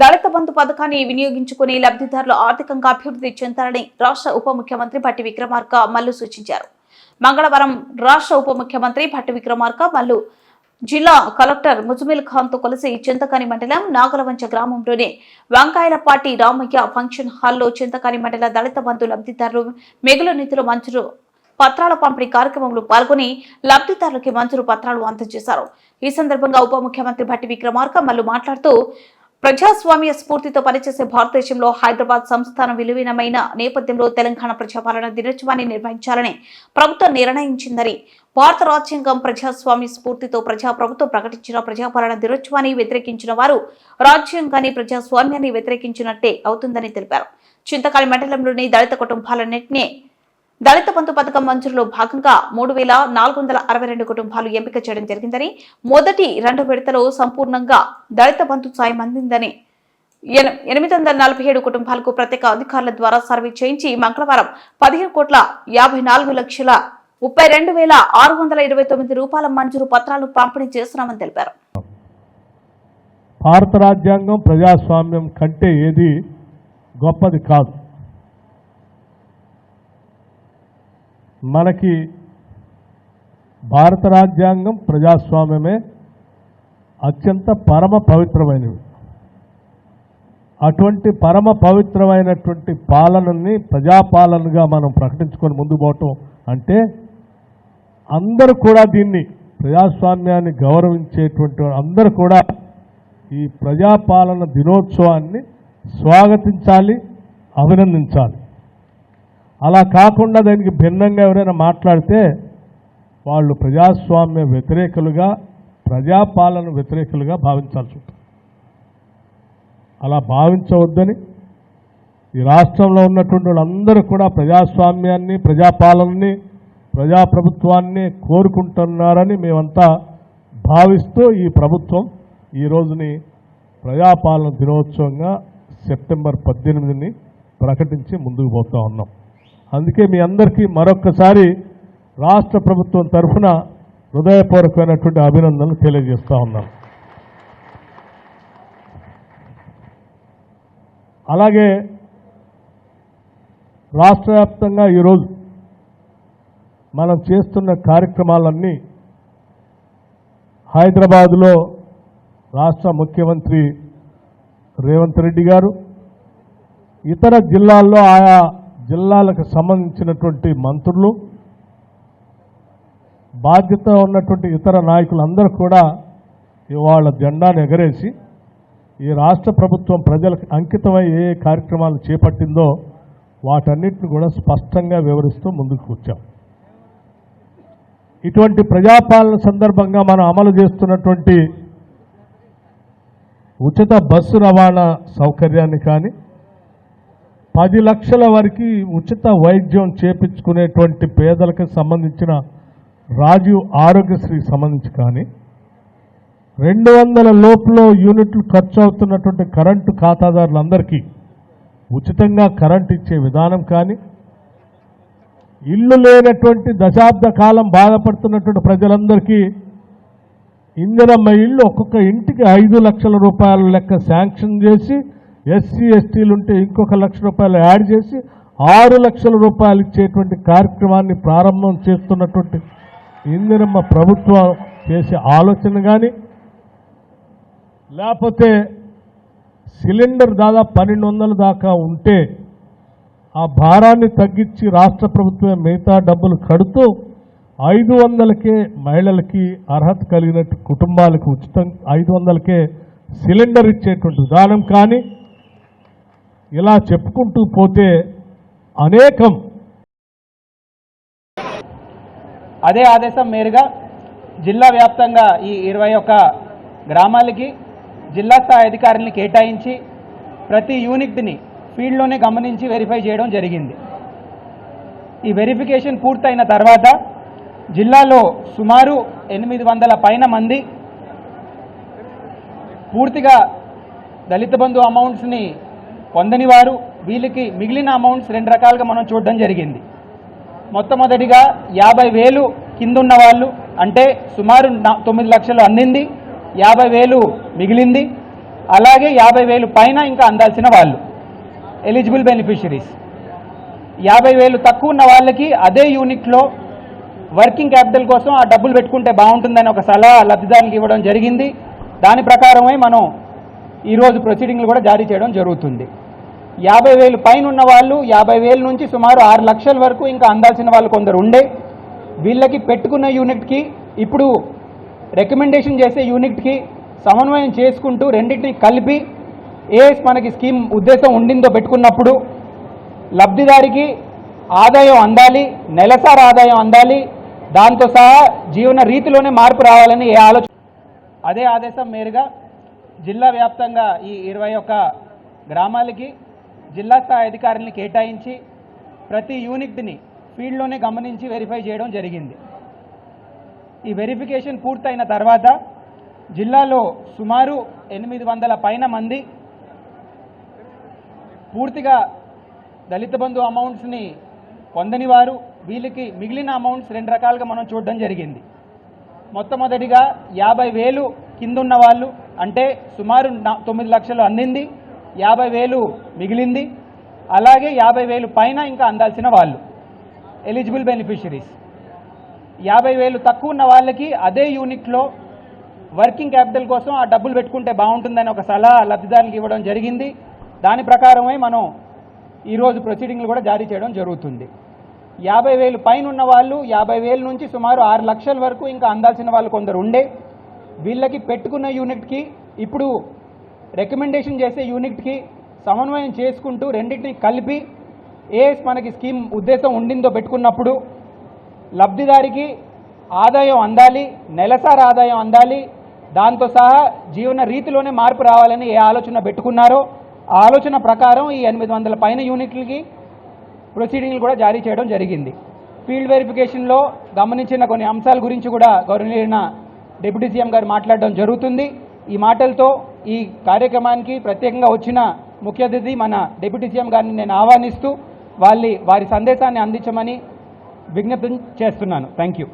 దళిత బంధు పథకాన్ని వినియోగించుకుని లబ్ధిదారులు ఆర్థికంగా అభివృద్ధి చెందాలని రాష్ట్ర ఉప ముఖ్యమంత్రి భట్టి విక్రమార్క మల్లు సూచించారు. మంగళవారం రాష్ట్ర ఉప ముఖ్యమంత్రి భట్టి విక్రమార్క మల్లు జిల్లా కలెక్టర్ ముజమిల్ ఖాన్తో కలిసి చింతకాని మండలం నాగలవంచ గ్రామంలోని వంకాయలపాటి రామయ్య ఫంక్షన్ హాల్లో చింతకాని మండల దళిత బంధు లబ్ధిదారులు మిగులు నిధులు మంజూరు పత్రాల పంపిణీ కార్యక్రమంలో పాల్గొని లబ్ధిదారులకి మంజూరు పత్రాలు అందజేశారు. ఈ సందర్భంగా ఉప ముఖ్యమంత్రి భట్టి విక్రమార్క మల్లు మాట్లాడుతూ ప్రజాస్వామ్య స్ఫూర్తితో పనిచేసే భారతదేశంలో హైదరాబాద్ సంస్థానం విలువైనమైన నేపథ్యంలో తెలంగాణ ప్రజాపాలన దినోత్సవాన్ని నిర్వహించాలని ప్రభుత్వం నిర్ణయించిందని భారత రాజ్యాంగం ప్రజాస్వామ్య స్ఫూర్తితో ప్రజా ప్రభుత్వం ప్రకటించిన ప్రజాపాలన దినోత్సవాన్ని వ్యతిరేకించిన వారు రాజ్యాంగాన్ని ప్రజాస్వామ్యాన్ని వ్యతిరేకించినట్టే అవుతుందని తెలిపారు. చింతకాలి మండలంలోని దళిత కుటుంబాలన్నింటినీ దళిత బంధు పథకం మంజూరులో భాగంగా మూడు వేల నాలుగు వందల అరవై రెండు కుటుంబాలు ఎంపిక చేయడం జరిగిందని మొదటి రెండు విడతలో సంపూర్ణంగా దళిత బంధు సాయం అందిందని. ఎనిమిది వందల నలభై ఏడు కుటుంబాలకు ప్రత్యేక అధికారుల ద్వారా సర్వే చేయించి మంగళవారం పదిహేను కోట్ల యాభై నాలుగు లక్షల ముప్పై రెండు వేల ఆరు వందల ఇరవై తొమ్మిది రూపాయల మంజూరు పత్రాలు పంపిణీ చేస్తున్నామని తెలిపారు. భారత రాజ్యాంగం ప్రజాస్వామ్యం కంటే ఏది గొప్పది కాదు. మనకి భారత రాజ్యాంగం ప్రజాస్వామ్యమే అత్యంత పరమ పవిత్రమైనవి. అటువంటి పరమ పవిత్రమైనటువంటి పాలనని ప్రజాపాలనగా మనం ప్రకటించుకొని ముందు పోవటం అంటే అందరూ కూడా దీన్ని ప్రజాస్వామ్యాన్ని గౌరవించేటువంటి అందరూ కూడా ఈ ప్రజాపాలన దినోత్సవాన్ని స్వాగతించాలి అభినందించాలి. అలా కాకుండా దానికి భిన్నంగా ఎవరైనా మాట్లాడితే వాళ్ళు ప్రజాస్వామ్య వ్యతిరేకులుగా ప్రజాపాలన వ్యతిరేకులుగా భావించాల్సి ఉంటుంది. అలా భావించవద్దని ఈ రాష్ట్రంలో ఉన్నటువంటి వాళ్ళందరూ కూడా ప్రజాస్వామ్యాన్ని ప్రజాపాలనని ప్రజాప్రభుత్వాన్ని కోరుకుంటున్నారని మేమంతా భావిస్తూ ఈ ప్రభుత్వం ఈ రోజుని ప్రజాపాలన దినోత్సవంగా సెప్టెంబర్ పద్దెనిమిదిని ప్రకటించి ముందుకు పోతా ఉన్నాం. అందుకే మీ అందరికీ మరొక్కసారి రాష్ట్ర ప్రభుత్వం తరఫున హృదయపూర్వకమైనటువంటి అభినందనలు తెలియజేస్తూ ఉన్నాం అలాగే రాష్ట్ర వ్యాప్తంగా ఈరోజు మనం చేస్తున్న కార్యక్రమాలన్నీ హైదరాబాదులో రాష్ట్ర ముఖ్యమంత్రి రేవంత్ రెడ్డి గారు ఇతర జిల్లాల్లో ఆయా జిల్లాలకు సంబంధించినటువంటి మంత్రులు బాధ్యత ఉన్నటువంటి ఇతర నాయకులందరూ కూడా ఇవాళ జెండాను ఎగరేసి ఈ రాష్ట్ర ప్రభుత్వం ప్రజలకు అంకితమై ఏ కార్యక్రమాలు చేపట్టిందో వాటన్నిటిని కూడా స్పష్టంగా వివరిస్తూ ముందుకు వచ్చాం. ఇటువంటి ప్రజాపాలన సందర్భంగా మనం అమలు చేస్తున్నటువంటి ఉచిత బస్సు రవాణా సౌకర్యాన్ని కానీ పది లక్షల వరకు ఉచిత వైద్యం చేపించుకునేటువంటి పేదలకు సంబంధించిన రాజీవ్ ఆరోగ్యశ్రీ సంబంధించి కానీ రెండు వందల లోపులో యూనిట్లు ఖర్చు అవుతున్నటువంటి కరెంటు ఖాతాదారులందరికీ ఉచితంగా కరెంట్ ఇచ్చే విధానం కానీ ఇల్లు లేనటువంటి దశాబ్ద కాలం బాధపడుతున్నటువంటి ప్రజలందరికీ ఇందిరమ్మ ఇల్లు ఒక్కొక్క ఇంటికి ఐదు లక్షల రూపాయల లెక్క శాంక్షన్ చేసి ఎస్సీ ఎస్టీలు ఉంటే ఇంకొక లక్ష రూపాయలు యాడ్ చేసి ఆరు లక్షల రూపాయలు ఇచ్చేటువంటి కార్యక్రమాన్ని ప్రారంభం చేస్తున్నటువంటి ఇందిరమ్మ ప్రభుత్వం చేసే ఆలోచన కానీ లేకపోతే సిలిండర్ దాదాపు పన్నెండు దాకా ఉంటే ఆ భారాన్ని తగ్గించి రాష్ట్ర ప్రభుత్వమే మిగతా డబ్బులు కడుతూ ఐదు వందలకే మహిళలకి అర్హత కలిగినట్టు కుటుంబాలకు ఉచితం ఐదు వందలకే సిలిండర్ ఇచ్చేటువంటి విధానం కానీ ఇలా చెప్పుకుంటూ పోతే అనేకం. అదే ఆదేశం మేరుగా జిల్లా వ్యాప్తంగా ఈ ఇరవై ఒక్క గ్రామాలకి జిల్లా స్థాయి అధికారుల్ని కేటాయించి ప్రతి యూనిట్ని ఫీల్డ్లోనే గమనించి వెరిఫై చేయడం జరిగింది. ఈ వెరిఫికేషన్ పూర్తయిన తర్వాత జిల్లాలో సుమారు ఎనిమిది వందల పైన మంది పూర్తిగా దళిత బంధు అమౌంట్స్ని పొందని వారు వీళ్ళకి మిగిలిన అమౌంట్స్ రెండు రకాలుగా మనం చూడడం జరిగింది. మొట్టమొదటిగా యాభై వేలు కిందున్న వాళ్ళు అంటే సుమారు తొమ్మిది లక్షలు అందింది యాభై వేలు మిగిలింది అలాగే యాభై వేలు పైన ఇంకా అందాల్సిన వాళ్ళు ఎలిజిబుల్ బెనిఫిషరీస్ యాభై వేలు తక్కువ ఉన్న వాళ్ళకి అదే యూనిట్లో వర్కింగ్ క్యాపిటల్ కోసం ఆ డబ్బులు పెట్టుకుంటే బాగుంటుందని ఒక సలహా లబ్ధిదారులకు ఇవ్వడం జరిగింది. దాని ప్రకారమే మనం ఈరోజు ప్రొసీడింగ్లు కూడా జారీ చేయడం జరుగుతుంది. యాభై వేలు పైన ఉన్న వాళ్ళు యాభై వేల నుంచి సుమారు ఆరు లక్షల వరకు ఇంకా అందాల్సిన వాళ్ళు కొందరు ఉండే వీళ్ళకి పెట్టుకున్న యూనిట్కి ఇప్పుడు రికమెండేషన్ చేసే యూనిట్కి సమన్వయం చేసుకుంటూ రెండింటిని కలిపి ఏ మనకి స్కీమ్ ఉద్దేశం ఉండిందో పెట్టుకున్నప్పుడు లబ్ధిదారికి ఆదాయం అందాలి నెలసారి ఆదాయం అందాలి దాంతో సహా జీవన రీతిలోనే మార్పు రావాలని ఏ ఆలోచన అదే ఆదేశం మేరుగా జిల్లా వ్యాప్తంగా ఈ ఇరవై ఒక్క గ్రామాలకి జిల్లా స్థాయి అధికారుల్ని కేటాయించి ప్రతి యూనిట్ని ఫీల్డ్లోనే గమనించి వెరిఫై చేయడం జరిగింది. ఈ వెరిఫికేషన్ పూర్తయిన తర్వాత జిల్లాలో సుమారు ఎనిమిది వందల పైన మంది పూర్తిగా దళిత బంధు అమౌంట్స్ని పొందని వారు వీళ్ళకి మిగిలిన అమౌంట్స్ రెండు రకాలుగా మనం చూడడం జరిగింది. మొట్టమొదటిగా యాభై వేలు కింద ఉన్న వాళ్ళు అంటే సుమారు తొమ్మిది లక్షలు అందింది యాభై వేలు మిగిలింది అలాగే యాభై వేలు పైన ఇంకా అందాల్సిన వాళ్ళు ఎలిజిబుల్ బెనిఫిషరీస్ యాభై వేలు తక్కువ ఉన్న వాళ్ళకి అదే యూనిట్లో వర్కింగ్ క్యాపిటల్ కోసం ఆ డబ్బులు పెట్టుకుంటే బాగుంటుందని ఒక సలహా లబ్ధిదారులకు ఇవ్వడం జరిగింది. దాని ప్రకారమే మనం ఈరోజు ప్రొసీడింగ్లు కూడా జారీ చేయడం జరుగుతుంది. యాభై వేలు పైన ఉన్న వాళ్ళు యాభై వేల నుంచి సుమారు ఆరు లక్షల వరకు ఇంకా అందాల్సిన వాళ్ళు కొందరు ఉండే. వీళ్ళకి పెట్టుకున్న యూనిట్కి ఇప్పుడు రికమెండేషన్ చేసే యూనిట్కి సమన్వయం చేసుకుంటూ రెండింటిని కలిపి ఏ మనకి స్కీమ్ ఉద్దేశం ఉండిందో పెట్టుకున్నప్పుడు లబ్ధిదారికి ఆదాయం అందాలి నెలసారి ఆదాయం అందాలి దాంతో సహా జీవన రీతిలోనే మార్పు రావాలని ఏ ఆలోచన పెట్టుకున్నారో ఆ ఆలోచన ప్రకారం ఈ ఎనిమిది వందల పైన యూనిట్లకి ప్రొసీడింగ్లు కూడా జారీ చేయడం జరిగింది. ఫీల్డ్ వెరిఫికేషన్లో గమనించిన కొన్ని అంశాల గురించి కూడా గౌరవనీయులైన డిప్యూటీ సీఎం గారు మాట్లాడడం జరుగుతుంది. ఈ మాటలతో ఈ కార్యక్రమానికి ప్రత్యేకంగా వచ్చిన ముఖ్య అతిథి మన డిప్యూటీ సీఎం గారిని నేను ఆహ్వానిస్తూ వాళ్ళ వారి సందేశాన్ని అందించమని విజ్ఞప్తి చేస్తున్నాను. Thank you